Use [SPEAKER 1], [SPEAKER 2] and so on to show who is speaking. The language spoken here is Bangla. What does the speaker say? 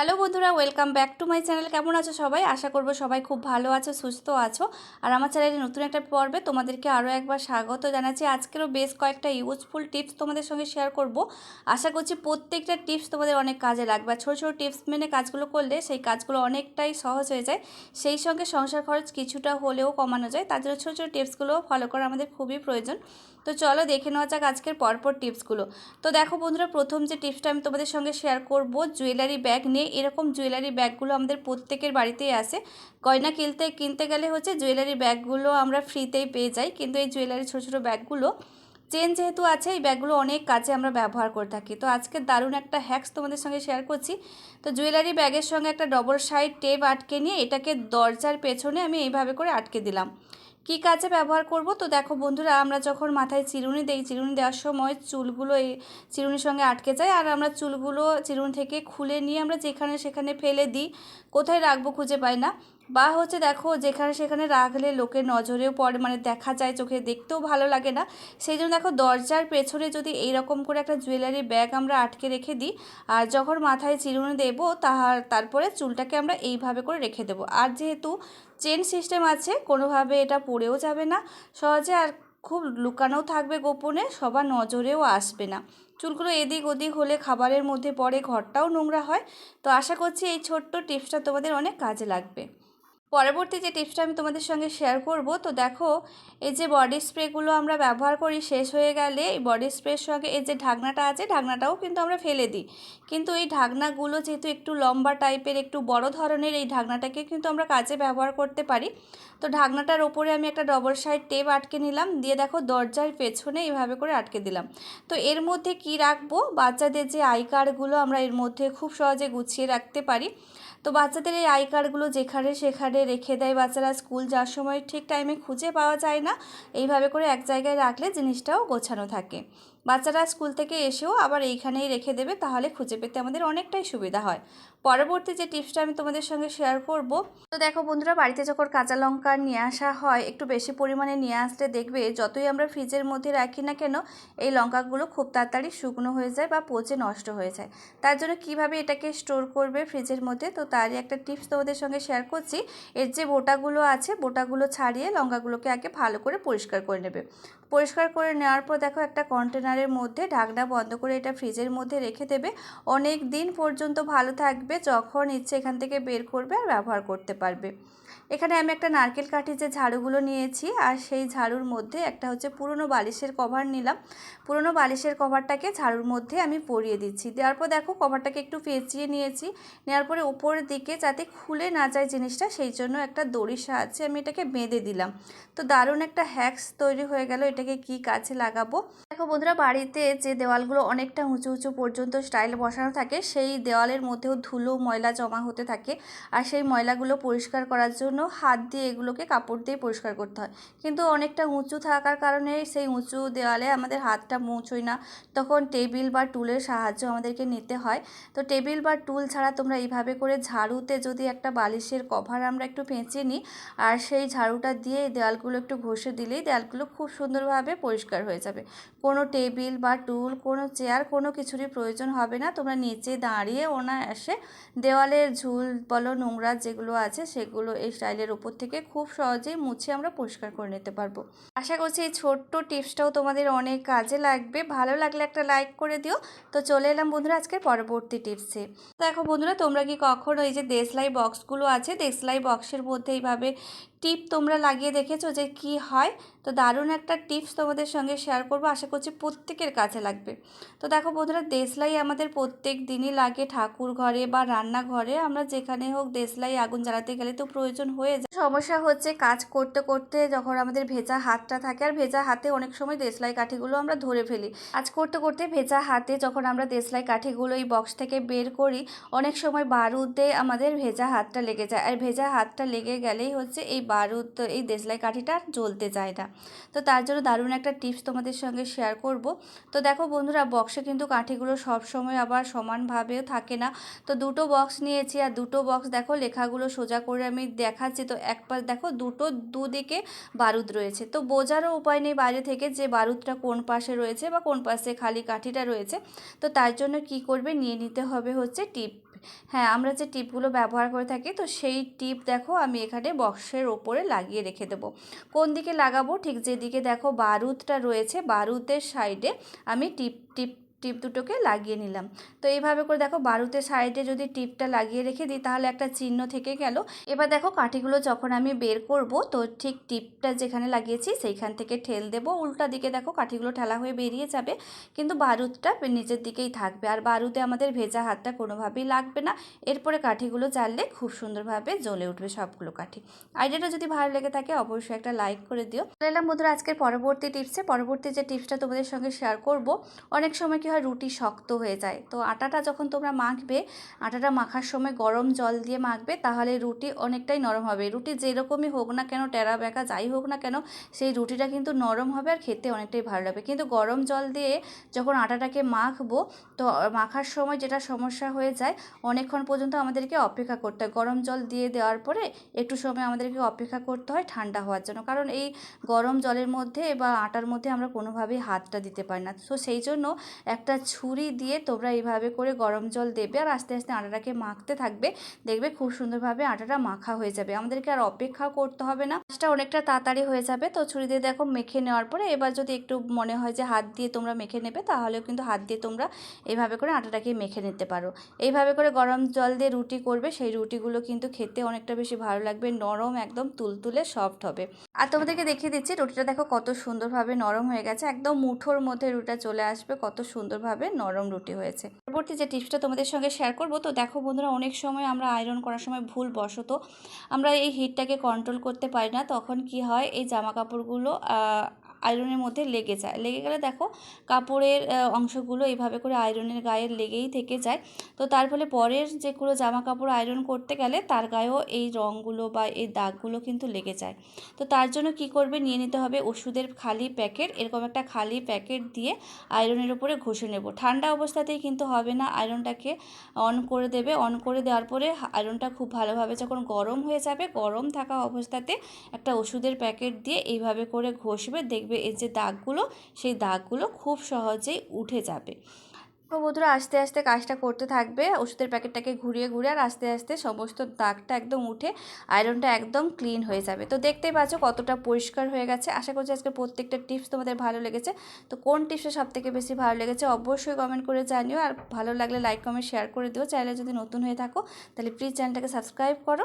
[SPEAKER 1] হ্যালো বন্ধুরা, welcome back to my channel. কেমন আছো সবাই? আশা করব সবাই খুব ভালো আছো, সুস্থ আছো। আর আমার চ্যানেলে নতুন একটা পর্বে তোমাদেরকে আরও একবার স্বাগত জানাচ্ছি। আজকেরও বেশ কয়েকটা ইউজফুল টিপস তোমাদের সঙ্গে শেয়ার করব। আশা করছি প্রত্যেকটা টিপস তোমাদের অনেক কাজে লাগবে। আর ছোটো ছোটো টিপস মেনে কাজগুলো করলে সেই কাজগুলো অনেকটাই সহজ হয়ে যায়। সেই সঙ্গে সংসার খরচ কিছুটা হলেও কমানো যায়। তার জন্য ছোটো ছোটো টিপসগুলো ফলো করা আমাদের খুবই প্রয়োজন। তো চলো দেখে নেওয়া যাক আজকের পরপর টিপসগুলো। তো দেখো বন্ধুরা, প্রথম যে টিপসটা আমি তোমাদের সঙ্গে শেয়ার করব জুয়েলারি ব্যাগ নিয়ে। এরকম জুয়েলারি ব্যাগগুলো আমাদের প্রত্যেকের বাড়িতেই আসে। গয়না কিনতে কিনতে গেলে হচ্ছে জুয়েলারি ব্যাগগুলো আমরা ফ্রিতেই পেয়ে যাই। কিন্তু এই জুয়েলারি ছোটো ছোটো ব্যাগগুলো চেন যেহেতু আছে, এই ব্যাগগুলো অনেক কাজে আমরা ব্যবহার করে থাকি। তো আজকে দারুণ একটা হ্যাক্স তোমাদের সঙ্গে শেয়ার করছি। তো জুয়েলারি ব্যাগের সঙ্গে একটা ডবল সাইড টেপ আটকে নিয়ে এটাকে দরজার পেছনে আমি এইভাবে করে আটকে দিলাম। কি কাজে ব্যবহার করব? তো দেখো বন্ধুরা, আমরা যখন মাথায় চিরুনি দেই, চিরুনি দেওয়ার সময় চুলগুলো এই চিরুনির সঙ্গে আটকে যায় আর আমরা চুলগুলো চিরুনি থেকে খুলে নিয়ে আমরা যেখানে সেখানে ফেলে দিই, কোথায় রাখব খুঁজে পাই না। বা হচ্ছে দেখো যেখানে সেখানে রাখলে লোকের নজরেও পড়ে মানে দেখা যায় চোখে, দেখতেও ভালো লাগে না। সেই জন্য দেখো দরজার পেছনে যদি এইরকম করে একটা জুয়েলারি ব্যাগ আমরা আটকে রেখে দিই, আর যখন মাথায় চিরুনি দেবো তাহার, তারপরে চুলটাকে আমরা এইভাবে করে রেখে দেবো। আর যেহেতু চেন সিস্টেম আছে, কোনোভাবে এটা পড়েও যাবে না। সহজে আর খুব লুকানোও থাকবে গোপনে, সবার নজরেও আসবে না। চুলগুলো এদিক ওদিক হলে খাবারের মধ্যে পড়ে, ঘরটাও নোংরা হয়। তো আশা করছি এই ছোট্ট টিপসটা তোমাদের অনেক কাজে লাগবে। পরবর্তী যে টিপসটা আমি তোমাদের সঙ্গে শেয়ার করব, তো দেখো, এই যে বডি স্প্রেগুলো আমরা ব্যবহার করি শেষ হয়ে গেলে, এই বডি স্প্রের সঙ্গে এই যে ঢাকনাটা আছে, ঢাকনাটাও কিন্তু আমরা ফেলে দিই। কিন্তু এই ঢাকনাগুলো যেহেতু একটু লম্বা টাইপের একটু বড় ধরনের, এই ঢাকনাটাকে কিন্তু আমরা কাজে ব্যবহার করতে পারি। তো ঢাকনাটার ওপরে আমি একটা ডবল সাইড টেপ আটকে নিলাম, দিয়ে দেখো দরজার পেছনে এইভাবে করে আটকে দিলাম। তো এর মধ্যে কি রাখব? বাচ্চাদের যে আই কার্ডগুলো আমরা এর মধ্যে খুব সহজে গুছিয়ে রাখতে পারি। তো বাচ্চাদের এই আই কার্ডগুলো যেখানে সেখানে রেখে দেয় বাচ্চারা স্কুল যাওয়ার সময় ঠিক টাইমে খুঁজে পাওয়া যায় না। এইভাবে করে এক জায়গায় রাখলে জিনিসটাও গোছানো থাকে। বাচ্চারা স্কুল থেকে এসেও আবার এইখানেই রেখে দেবে, তাহলে খুঁজে পেতে আমাদের অনেকটাই সুবিধা হয়। পরবর্তী যে টিপসটা আমি তোমাদের সঙ্গে শেয়ার করব, তো দেখো বন্ধুরা, বাড়িতে যখন কাঁচা লঙ্কা নিয়ে আসা হয়, একটু বেশি পরিমাণে নিয়ে আসলে দেখবে যতই আমরা ফ্রিজের মধ্যে রাখি না কেন, এই লঙ্কাগুলো খুব তাড়াতাড়ি শুকনো হয়ে যায় বা পচে নষ্ট হয়ে যায়। তার জন্য কীভাবে এটাকে স্টোর করবে ফ্রিজের মধ্যে, তো তারই একটা টিপস তোমাদের সঙ্গে শেয়ার করছি। এর যে বোটাগুলো আছে, বোটাগুলো ছাড়িয়ে লঙ্কাগুলোকে আগে ভালো করে পরিষ্কার করে নেবে। পরিষ্কার করে নেওয়ার পর দেখো একটা কন্টেনারের মধ্যে ঢাকনা বন্ধ করে এটা ফ্রিজের মধ্যে রেখে দেবে। অনেক দিন পর্যন্ত ভালো থাকবে যখন ইচ্ছে এখান থেকে বের করবে আর ব্যবহার করতে পারবে। এখানে আমি একটা নারকেল কাঠি যে ঝাড়ুগুলো নিয়েছি, আর সেই ঝাড়ুর মধ্যে একটা হচ্ছে পুরনো বালিশের কভার নিলাম। পুরনো বালিশের কভারটাকে ঝাড়ুর মধ্যে আমি পরিয়ে দিচ্ছি। দেওয়ার পর দেখো কভারটাকে একটু পেঁচিয়ে নিয়েছি। নেওয়ার পরে উপরের দিকে যাতে খুলে না যায় জিনিসটা, সেই জন্য একটা দড়ির সাহায্যে আমি এটাকে বেঁধে দিলাম। তো দারুণ একটা হ্যাক্স তৈরি হয়ে গেল, এটাকে কি কাছে লাগাবো? দেখো বন্ধুরা, বাড়িতে যে দেওয়ালগুলো অনেকটা উঁচু উঁচু পর্যন্ত স্টাইল বসানো থাকে, সেই দেওয়ালের মধ্যেও ধুলো, ময়লা জমা হতে থাকে। আর সেই ময়লাগুলো পরিষ্কার করার জন্য হাত দিয়ে এগুলোকে কাপড় দিয়ে পরিষ্কার করতে হয়। কিন্তু অনেকটা উঁচু থাকার কারণে সেই উঁচু দেওয়ালে আমাদের হাতটা পৌঁছই না। তখন টেবিল বা টুলের সাহায্য আমাদেরকে নিতে হয়। তো টেবিল বা টুল ছাড়া তোমরা এইভাবে করে ঝাড়ুতে যদি একটা বালিশের কভার আমরা একটু পেঁচে নিই, আর সেই ঝাড়ুটা দিয়ে দেওয়ালগুলো একটু ঘষে দিলেই দেওয়ালগুলো খুব সুন্দরভাবে পরিষ্কার হয়ে যাবে। কোনো টেবিল বা টুল, কোনো চেয়ার, কোনো কিছুরই প্রয়োজন হবে না। তোমরা নিচে দাঁড়িয়ে অনায়াসে দেওয়ালের ঝুল বলো, নোংরা যেগুলো আছে সেগুলো এই স্টাইলের ওপর থেকে খুব সহজেই মুছে আমরা পরিষ্কার করে নিতে পারব। আশা করছি এই ছোট্ট টিপসটাও তোমাদের অনেক কাজে লাগবে। ভালো লাগলে একটা লাইক করে দিও। তো চলে এলাম বন্ধুরা আজকের পরবর্তী টিপসে। দেখো বন্ধুরা, তোমরা কি কখনো এই যে দেশলাই বক্সগুলো আছে, দেশলাই বক্সের মধ্যে এইভাবে টিপ তোমরা লাগিয়ে দেখেছ যে কি হয়? তো দারুণ একটা টিপস তোমাদের সঙ্গে শেয়ার করব। আশা করছি প্রত্যেকের কাছে লাগবে। তো দেখো বন্ধুরা, দেশলাই আমাদের প্রত্যেক দিনই লাগে ঠাকুর ঘরে বা রান্নাঘরে। আমরা যেখানে হোক দেশলাই আগুন জ্বালাতে গেলে তো প্রয়োজন হয়ে যায়। সমস্যা হচ্ছে কাজ করতে করতে যখন আমাদের ভেজা হাতটা থাকে, আর ভেজা হাতে অনেক সময় দেশলাই কাঠিগুলো আমরা ধরে ফেলি। কাজ করতে করতে ভেজা হাতে যখন আমরা দেশলাই কাঠিগুলো এই বক্স থেকে বের করি, অনেক সময় বারুদে আমাদের ভেজা হাতটা লেগে যায়। আর ভেজা হাতটা লেগে গেলেই হচ্ছে এই বারুদ, এই দেশলাই কাঠিটা জ্বলতে যায় না। তো তার জন্য দারুণ একটা টিপস তোমাদের সঙ্গে শেয়ার করব। তো দেখো বন্ধুরা বক্সে কিন্তু কাঠিগুলো সব সময় আবার সমানভাবেও থাকে না। তো দুটো বক্স নিয়েছি আর দুটো বক্স দেখো, লেখাগুলো সোজা করে আমি দেখাচ্ছি। তো এক পাশ দেখো দুটো দুদিকে বারুদ রয়েছে। তো বোঝারও উপায় নেই বাইরে থেকে যে বারুদটা কোন পাশে রয়েছে বা কোন পাশে খালি কাঠিটা রয়েছে। তো তার জন্য কি করবে, নিয়ে নিতে হবে হচ্ছে টিপ। হ্যাঁ আমরা যে টিপগুলো ব্যবহার করে থাকি, তো সেই টিপ দেখো আমি এখানে বক্সের ওপরে লাগিয়ে রেখে দেবো। কোন দিকে লাগাবো? ঠিক যেদিকে দেখো বারুদটা রয়েছে, বারুদের সাইডে আমি টিপ টিপ টিপ দুটোকে লাগিয়ে নিলাম। তো এইভাবে করে দেখো বারুদের সাইডে যদি টিপটা লাগিয়ে রেখে দিই তাহলে একটা চিহ্ন থেকে গেল। এবার দেখো কাঠিগুলো যখন আমি বের করব তো ঠিক টিপটা যেখানে লাগিয়েছি সেইখান থেকে ঠেল দেব। উল্টা দিকে দেখো কাঠিগুলো ঠেলা হয়ে বেরিয়ে যাবে। কিন্তু বারুদটা নিচের দিকেই থাকবে। আর বারুদে আমাদের ভেজা হাতটা কোনোভাবেই লাগবে না। এরপরে কাঠিগুলো জ্বাললে খুব সুন্দরভাবে জ্বলে উঠবে সবগুলো কাঠি। আইডিয়াটা যদি ভালো লেগে থাকে অবশ্যই একটা লাইক করে দিও। এলাম বন্ধুরা আজকের পরবর্তী টিপসে। পরবর্তী যে টিপসটা তোমাদের সঙ্গে শেয়ার করব, অনেক সময় কি হয় রুটি শক্ত হয়ে যায়। তো আটাটা যখন তোমরা মাখবে, আটাটা মাখার সময় গরম জল দিয়ে মাখবে, তাহলে রুটি অনেকটাই নরম হবে। রুটি যেরকমই হোক না কেন, টেরা বেঁকা যাই হোক না কেন, সেই রুটিটা কিন্তু নরম হবে আর খেতে অনেকটাই ভালো লাগবে। কিন্তু গরম জল দিয়ে যখন আটাটাকে মাখবো, তো মাখার সময় যেটা সমস্যা হয়ে যায়, অনেকক্ষণ পর্যন্ত আমাদেরকে অপেক্ষা করতে হয়। গরম জল দিয়ে দেওয়ার পরে একটু সময় আমাদেরকে অপেক্ষা করতে হয় ঠান্ডা হওয়ার জন্য। কারণ এই গরম জলের মধ্যে বা আটার মধ্যে আমরা কোনোভাবেই হাতটা দিতে পারি না। তো সেই জন্য একটা ছুরি দিয়ে তোমরা এইভাবে করে গরম জল দেবে আর আস্তে আস্তে আটাটাকে মাখতে থাকবে। দেখবে খুব সুন্দরভাবে আটাটা মাখা হয়ে যাবে। আমাদেরকে আর অপেক্ষা করতে হবে না। কাজটা অনেকটা তাড়াতাড়ি হয়ে যাবে। তো ছুরি দিয়ে দেখো মেখে নেওয়ার পরে এবার যদি একটু মনে হয় যে হাত দিয়ে তোমরা মেখে নেবে তাহলেও কিন্তু হাত দিয়ে তোমরা এইভাবে করে আটাটাকে মেখে নিতে পারো। এইভাবে করে গরম জল দিয়ে রুটি করবে। সেই রুটিগুলো কিন্তু খেতে অনেকটা বেশি ভালো লাগবে। নরম একদম তুলতুলে সফট হবে। আর তোমাদেরকে দেখিয়ে দিচ্ছি, রুটিটা দেখো কত সুন্দরভাবে নরম হয়ে গেছে। একদম মুঠোর মধ্যে রুটিটা চলে আসবে। কত সুন্দরভাবে নরম রুটি হয়েছে। পরবর্তী যে টিপসটা তোমাদের সঙ্গে শেয়ার করব, তো দেখো বন্ধুরা, অনেক সময় আমরা আয়রন করার সময় ভুল বশত আমরা এই হিটটাকে কন্ট্রোল করতে পারি না। তখন কি হয়, এই জামা কাপড়গুলো আয়রনের মধ্যে লেগে যায়। লেগে গেলে দেখো কাপড়ের অংশগুলো এইভাবে করে আয়রনের গায়ে লেগেই থেকে যায়। তো তার ফলে পরের যেগুলো জামা কাপড় আয়রন করতে গেলে তার গায়েও এই রঙগুলো বা এই দাগগুলো কিন্তু লেগে যায়। তো তার জন্য কি করবে? নিয়ে নিতে হবে ওষুধের খালি প্যাকেট, এরকম একটা খালি প্যাকেট দিয়ে আয়রনের উপরে ঘষে নেব। ঠান্ডা অবস্থাতেই কিন্তু হবে না। আয়রনটাকে অন করে দেবে। অন করে দেওয়ার পরে আয়রনটা খুব ভালোভাবে যখন গরম হয়ে যাবে, গরম থাকা অবস্থাতে একটা ওষুধের প্যাকেট দিয়ে এইভাবে করে ঘষবে, দেখবে দেখবে এই যে দাগগুলো, সেই দাগগুলো খুব সহজেই উঠে যাবে। তো বন্ধুরা, আস্তে আস্তে কাজটা করতে থাকবে। ওষুধের প্যাকেটটাকে ঘুরিয়ে ঘুরিয়ে আর আস্তে আস্তে সমস্ত দাগটা একদম উঠে আয়রনটা একদম ক্লিন হয়ে যাবে। তো দেখতেই পাচ্ছ কতটা পরিষ্কার হয়ে গেছে। আশা করছি আজকে প্রত্যেকটা টিপস তোমাদের ভালো লেগেছে। তো কোন টিপসটা সব থেকে বেশি ভালো লেগেছে অবশ্যই কমেন্ট করে জানিও। আর ভালো লাগলে লাইক কমেন্ট শেয়ার করে দিও। চাইলে যদি নতুন হয়ে থাকো, তাহলে প্লিজ চ্যানেলটাকে সাবস্ক্রাইব করো।